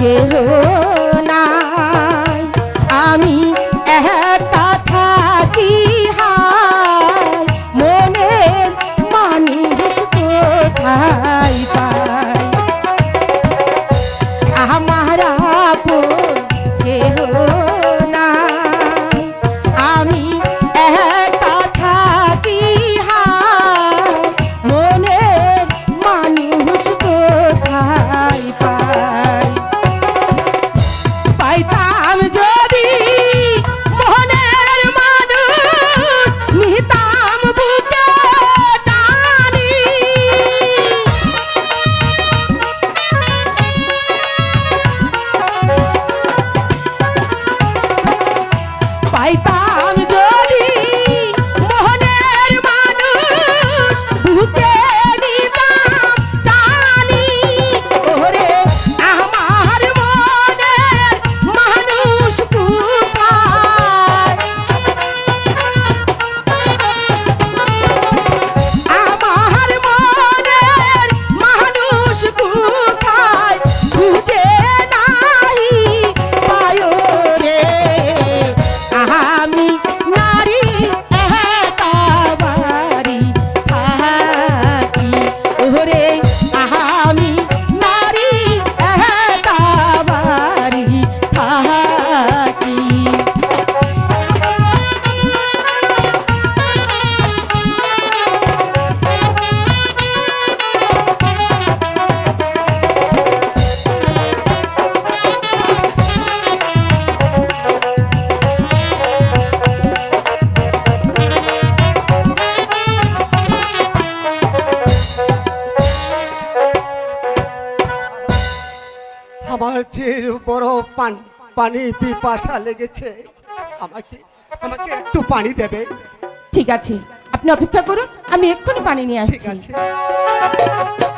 কেহ আমার চেয়ে বড় পান- পানি পিপাসা লেগেছে। আমাকে আমাকে একটু পানি দেবে? ঠিক আছে। আপনি অপেক্ষা করুন আমি এক্ষুনি পানি নিয়ে ঠিক আসছি। আছে।